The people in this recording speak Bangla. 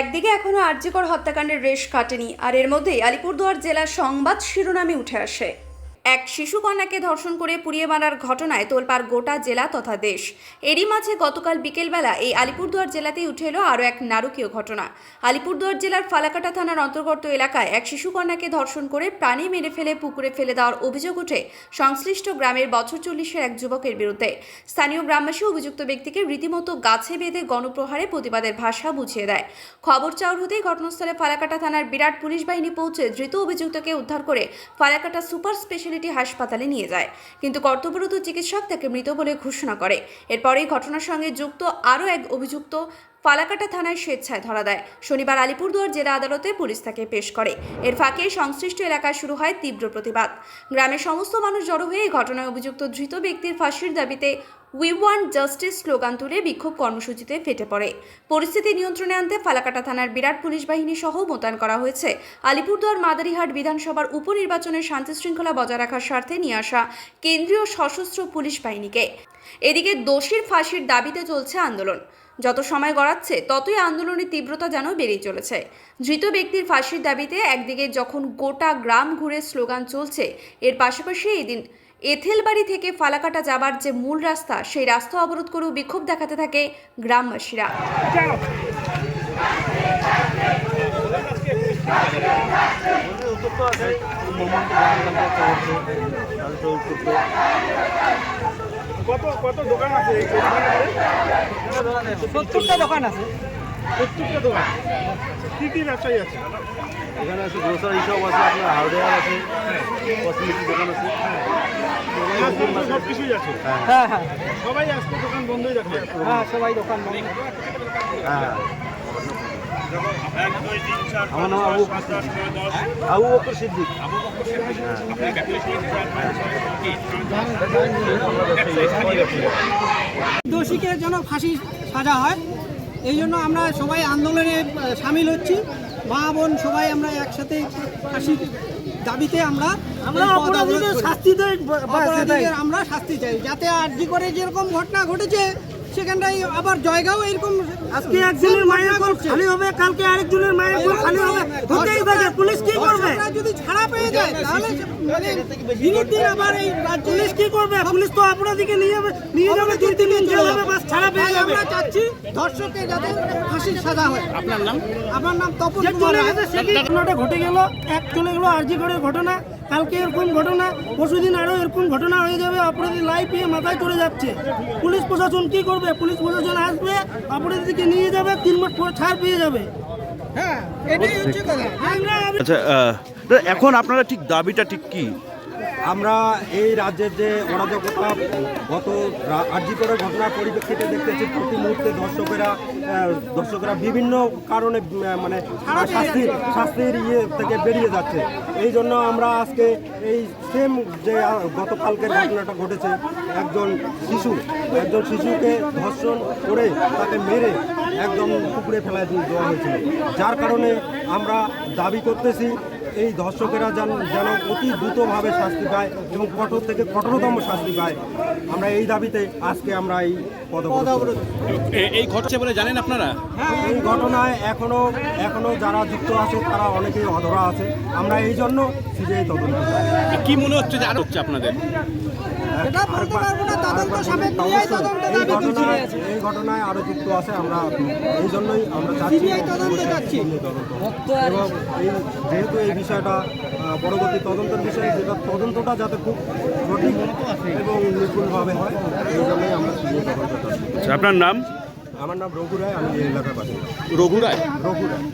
একদিকে এখনও আর্যিকর হত্যাকাণ্ডের রেশ কাটেনি, আর এর মধ্যেই আলিপুরদুয়ার জেলা সংবাদ শিরোনামে উঠে আসে। এক শিশু কন্যাকে ধর্ষণ করে পুড়িয়ে মারার ঘটনায় তোলপাড় গোটা জেলা তথা দেশ। এরই মাঝে গতকাল বিকেলবেলা এই আলিপুরদুয়ার জেলাতেই উঠে এলো আরও এক নারকীয় ঘটনা। আলিপুরদুয়ার জেলার ফালাকাটা থানার অন্তর্গত এলাকায় এক শিশু কন্যাকে ধর্ষণ করে প্রাণী মেরে ফেলে পুকুরে ফেলে দেওয়ার অভিযোগ উঠে সংশ্লিষ্ট গ্রামের বছর চল্লিশের এক যুবকের বিরুদ্ধে। স্থানীয় গ্রামবাসী অভিযুক্ত ব্যক্তিকে রীতিমতো গাছে বেঁধে গণপ্রহারে প্রতিবাদের ভাষা বুঝিয়ে দেয়। খবর চাউর হতেই ঘটনাস্থলে ফালাকাটা থানার বিরাট পুলিশ বাহিনী পৌঁছে ধৃত অভিযুক্তকে উদ্ধার করে ফালাকাটা সুপার স্পেশালিটি হাসপাতালে নিয়ে যায়। কিন্তু কর্তব্যরত চিকিৎসক তাকে মৃত বলে ঘোষণা করে। এরপরেই ঘটনার সঙ্গে যুক্ত আরও এক অভিযুক্ত ফালাকাটা থানায় স্বেচ্ছায় ধরা দেয়। শনিবার আলিপুরদুয়ার জেলা আদালতে পুলিশ তাকে পেশ করে। এর ফাঁকে সংশ্লিষ্ট এলাকায় শুরু হয় তীব্র প্রতিবাদ। গ্রামের সমস্ত মানুষ জড়ো হয়ে এই ঘটনায় অভিযুক্ত ধৃত ব্যক্তির ফাঁসির দাবিতে উই ওয়ান্ট জাস্টিস স্লোগান তুলে বিক্ষোভ কর্মসূচিতে ফেটে পড়ে। পরিস্থিতি নিয়ন্ত্রণে আনতে ফালাকাটা থানার বিরাট পুলিশ বাহিনী সহ মোতায়েন করা হয়েছে। আলিপুরদুয়ার মাদারিহাট বিধানসভার উপনির্বাচনের শান্তি শৃঙ্খলা বজায় রাখার স্বার্থে নিয়ে আসা কেন্দ্রীয় সশস্ত্র পুলিশ বাহিনীকে। এদিকে দোষীর ফাঁসির দাবিতে চলছে আন্দোলন। যত সময় গড়াচ্ছে, ততই আন্দোলনের তীব্রতা যেন বেড়েই চলেছে। ধৃত ব্যক্তির ফাঁসির দাবিতে একদিকে যখন গোটা গ্রাম ঘুরে স্লোগান চলছে, এর পাশাপাশি এদিন এথেলবাড়ি থেকে ফালাকাটা যাবার যে মূল রাস্তা সেই রাস্তা অবরোধ করেও বিক্ষোভ দেখাতে থাকে গ্রামবাসীরা। কত কত দোকান আছে এই দোকানে? সত্তরটা দোকান আছে। প্রত্যেকটা দোকান। কি কি ব্যবসায়ী আছে? এখানে আছে গ্রোসারি শপ আছে আপনার হার্ডওয়্যার আছে কসমেটিক দোকান আছে। সব কিছুই আছে। হ্যাঁ। হ্যাঁ সবাই আজকে দোকান বন্ধই রাখবে হ্যাঁ সবাই দোকান বন্ধ। হ্যাঁ। আমার নাম আবু আবু বকর সিদ্দিক। দোষীকে যেন ফাঁসি সাজা হয় এই জন্য আমরা সবাই আন্দোলনে সামিল হচ্ছি। মা বোন সবাই আমরা একসাথে ফাঁসি দাবিতে আমরা। শাস্তি আমরা শাস্তি চাই। যাতে আর জি করে যেরকম ঘটনা ঘটেছে সেখানটায় আবার জয়গাও এরকম আজকে একজনের মায়ের কোল খালি হবে কালকে আরেকজনের মায়ের কোল খালি হবে। হতেই থাকে পুলিশ কি করবে? যদি ছাড়া পেয়ে যায় তাহলে মানে দিন আবার এই পুলিশ কি করবে? পুলিশ তো অপরাধীকে নিয়ে যাবে নিয়ে যাবে দুই তিন দিন জেল হবে বাস ছাড়া পেয়ে তাই যাবে আমরা চাচ্ছি ধর্ষকের যাতে ফাঁসির সাজা হয়। আপনার নাম? আমার নাম তপন কুমার চলে গেছে সে ঘটনাটা ঘটে গেল? এক চলে গেল আরজি করে ঘটনা কালকে এরকম ঘটনা পরশুদিন আরও এরকম ঘটনা হয়ে যাবে অপরাধী লাই পেয়ে মাথায় চড়ে যাচ্ছে। পুলিশ প্রশাসন কি করবে? পুলিশ প্রশাসন আসবে অপরাধীকে নিয়ে যাবে তিন মাস পর ছাড় পেয়ে যাবে। হ্যাঁ এটাই হচ্ছে কথা। আমরা আচ্ছা এখন আপনারা ঠিক দাবিটা ঠিক কি? আমরা এই রাজ্যের যে অরাজকতা, গত আর্যিকরের ঘটনার পরিপ্রেক্ষিতে দেখতেছি, প্রতি মুহূর্তে দর্শকেরা দর্শকরা বিভিন্ন কারণে মানে শাস্তি শাস্তির ইয়ে থেকে বেরিয়ে যাচ্ছে। এই জন্য আমরা আজকে এই সেম যে গতকালকের ঘটনাটা ঘটেছে, একজন শিশু, একজন শিশুকে ধর্ষণ করে তাকে মেরে একদম পুকুরে ফেলা দেওয়া হয়েছিল। যার কারণে আমরা দাবি করতেছি এই ধর্ষকেরা যেন যেন অতি দ্রুতভাবে শাস্তি পায় এবং কঠোর থেকে কঠোরতম শাস্তি পায়। আমরা এই দাবিতে আজকে আমরা এই এই ঘটছে বলে জানেন আপনারা? এই ঘটনায় এখনও এখনও যারা যুক্ত আছে তারা অনেকেই অধরা আছে। আমরা এই জন্য সিবিআই তদন্ত। কি মনে হচ্ছে যে আর হচ্ছে আপনাদের? এটা বলতে পারব না তদন্ত সাপেক্ষ এই তদন্ত দাবি এই ঘটনায় আরও যুক্ত আছে আমরা এই জন্যই আমরা চাচ্ছি CBI তদন্ত চাচ্ছি। এবং এই যেহেতু এই বিষয়টা পরবর্তী তদন্তের বিষয় যেটা তদন্তটা যাতে খুব সঠিক এবং নিপুণভাবে হয় এই জন্যই আমরা সিবিআই তদন্ত চাচ্ছি। আচ্ছা, আপনার নাম? আমার নাম রঘু রায় আমি এই এলাকার বাসিন্দা। রঘু রায়? রঘু রায়।